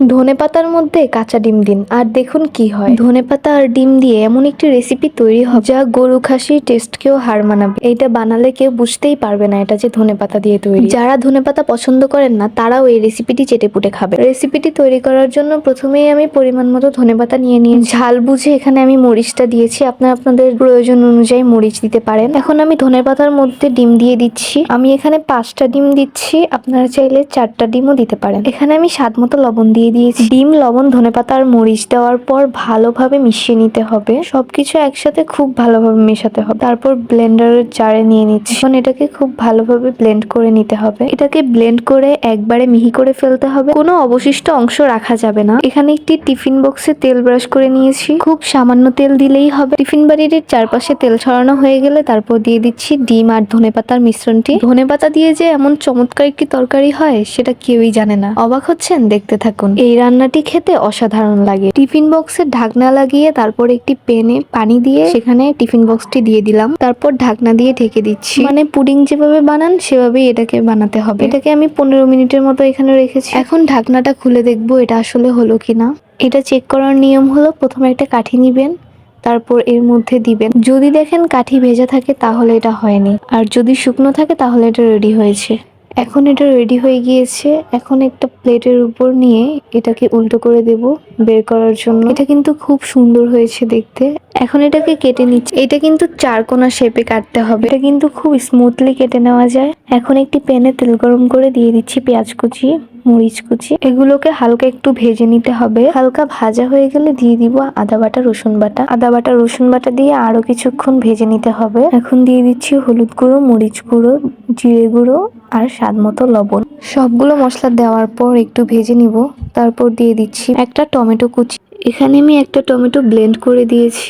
ধনে পাতার মধ্যে কাঁচা ডিম দিন আর দেখুন কি হয়। ধনে পাতা আর ডিম দিয়ে এমন একটি রেসিপি তৈরি হবে যা গরু খাসির টেস্টকেও হার মানাবে। এইটা বানালে কেউ বুঝতেই পারবে না এটা যে ধনে পাতা দিয়ে তৈরি। যারা ধনে পাতা পছন্দ করেন না, তারাও এই রেসিপিটি চেটে পুটে খাবে। রেসিপিটি তৈরি করার জন্য প্রথমেই আমি পরিমাণ মতো ধনে পাতা নিয়ে নিয়ে ঝাল বুঝে এখানে আমি মরিচটা দিয়েছি। আপনার আপনাদের প্রয়োজন অনুযায়ী মরিচ দিতে পারেন। এখন আমি ধনে পাতার মধ্যে ডিম দিয়ে দিচ্ছি। আমি এখানে পাঁচটা ডিম দিচ্ছি। আপনারা চাইলে চারটা ডিমও দিতে পারেন। এখানে আমি স্বাদ মতো লবণ দিয়ে দিয়েছি। ডিম, লবণ, ধনেপাতা আর মরিচ দেওয়ার পর ভালোভাবে মিশিয়ে নিতে হবে। সবকিছু একসাথে খুব ভালোভাবে মেশাতে হবে। তারপর ব্লেন্ডারের জারে নিয়ে নিচ্ছি। এখন এটাকে খুব ভালোভাবে ব্লেন্ড করে নিতে হবে। এটাকে ব্লেন্ড করে একবারে মিহি করে ফেলতে হবে। কোনো অবশিষ্ট অংশ রাখা যাবে না। এখানে একটি টিফিন বক্সে তেল ব্রাশ করে নিয়েছি। খুব সামান্য তেল দিলেই হবে। টিফিন বাড়ির চারপাশে তেল ছড়ানো হয়ে গেলে তারপর দিয়ে দিচ্ছি ডিম আর ধনেপাতার মিশ্রণটি। ধনেপাতা দিয়ে যে এমন চমৎকার একটি তরকারি হয়, সেটা কেউই জানে না। অবাক হচ্ছেন? দেখতে থাকুন। এই রান্নাটি খেতে অসাধারণ লাগে। টিফিন বক্সে ঢাকনা লাগিয়ে তারপর একটি পেনে পানি দিয়ে সেখানে টিফিন বক্সটি দিয়ে দিলাম। তারপর ঢাকনা দিয়ে ঢেকে দিচ্ছি। মানে পুডিং যেভাবে বানান, সেভাবেই এটাকে বানাতে হবে। এটাকে আমি পনেরো মিনিটের মতো এখানে রেখেছি। এখন ঢাকনাটা খুলে দেখব এটা আসলে হলো কিনা। এটা চেক করার নিয়ম হলো প্রথমে একটা কাঠি নিবেন, তারপর এর মধ্যে দিবেন। যদি দেখেন কাঠি ভেজা থাকে তাহলে এটা হয়নি। আর যদি শুকনো থাকে তাহলে এটা রেডি হয়েছে। এখন এটা রেডি হয়ে গিয়েছে। এখন একটা প্লেটের উপর নিয়ে এটাকে উল্টো করে দেব বের করার জন্য। এটা কিন্তু খুব সুন্দর হয়েছে দেখতে। এখন এটাকে কেটে নিচ্ছে। এটা কিন্তু চারকোনা শেপে কাটতে হবে। এটা কিন্তু খুব স্মুথলি কেটে নেওয়া যায়। এখন একটি প্যানে তেল গরম করে দিয়ে দিচ্ছি পেঁয়াজ কুচি। মরিচ কুচি। এগুলোকে হালকা একটু ভেজে নিতে হবে। হালকা ভাজা হয়ে গেলে দিয়ে দিব আদা বাটা, রসুন বাটা। আদা বাটা, রসুন বাটা দিয়ে আরও কিছুক্ষণ ভেজে নিতে হবে। এখন দিয়ে দিচ্ছি হলুদ গুঁড়ো, মরিচ গুঁড়ো, জিরে গুঁড়ো আর স্বাদ মতো লবণ। সবগুলো মশলা দেওয়ার পর একটু ভেজে নিব। তারপর দিয়ে দিচ্ছি একটা টমেটো কুচি। এখানে আমি একটা টমেটো ব্লেন্ড করে দিয়েছি।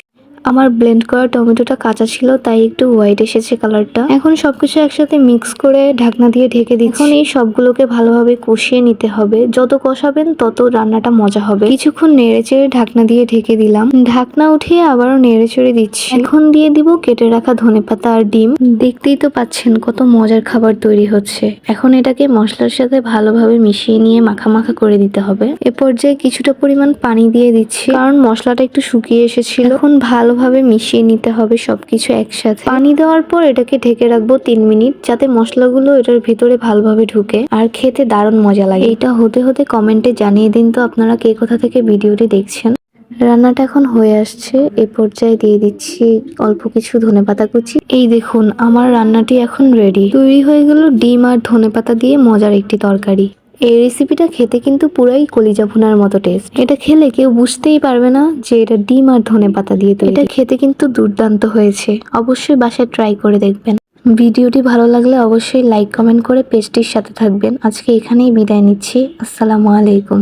আমার ব্লেন্ড করা টমেটোটা কাঁচা ছিল, তাই একটু হোয়াইট এসেছে কালারটা এখন সবকিছু একসাথে মিক্স করে ঢাকনা দিয়ে ঢেকে দিচ্ছি। এখন এই সবগুলোকে ভালোভাবে কষিয়ে নিতে হবে। যত কষাবেন, তত রান্নাটা মজা হবে। কিছুক্ষণ নেড়ে চেড়ে ঢাকনা দিয়ে ঢেকে দিলাম। ঢাকনা উঠিয়ে আবারও নেড়ে চেড়ে দিচ্ছি। এখন দিয়ে দিব কেটে রাখা ধনেপাতা আর ডিম। দেখতেই তো পাচ্ছেন কত মজার খাবার তৈরি হচ্ছে। এখন এটাকে মশলার সাথে ভালোভাবে মিশিয়ে নিয়ে মাখা মাখা করে দিতে হবে। এ পর্যায়ে কিছুটা পরিমাণ পানি দিয়ে দিচ্ছি, কারণ মশলাটা একটু শুকিয়ে এসেছিল। এখন ভালোভাবে মিশিয়ে নিতে হবে সবকিছু একসাথে। পানি দেওয়ার পর এটাকে ঢেকে রাখব তিন মিনিট, যাতে মশলাগুলো এটার ভিতরে ভালোভাবে ঢুকে আর খেতে দারুণ মজা লাগে। এটা হতে হতে কমেন্টে জানিয়ে দিন তো আপনারা কে কোথা থেকে ভিডিওটি দেখছেন। রান্নাটা এখন হয়ে আসছে, এ পর্যায়ে দিয়ে দিচ্ছি অল্প কিছু ধনেপাতা কুচি। এই দেখুন, আমার রান্নাটি এখন রেডি তৈরি হয়ে গেল ডিম আর ধনেপাতা দিয়ে মজার একটি তরকারি। এই রেসিপিটা খেতে কিন্তু পুরাই কলিজা ভুনার মতো টেস্ট এটা খেলে কেউ বুঝতেই পারবে না যে এটা ডিম আর ধনে পাতা দিয়ে তৈরি। এটা খেতে কিন্তু দুর্দান্ত হয়েছে। অবশ্যই বাসায় ট্রাই করে দেখবেন। ভিডিওটি ভালো লাগলে অবশ্যই লাইক কমেন্ট করে পেজটির সাথে থাকবেন। আজকে এখানেই বিদায় নিচ্ছি। আসসালামু আলাইকুম।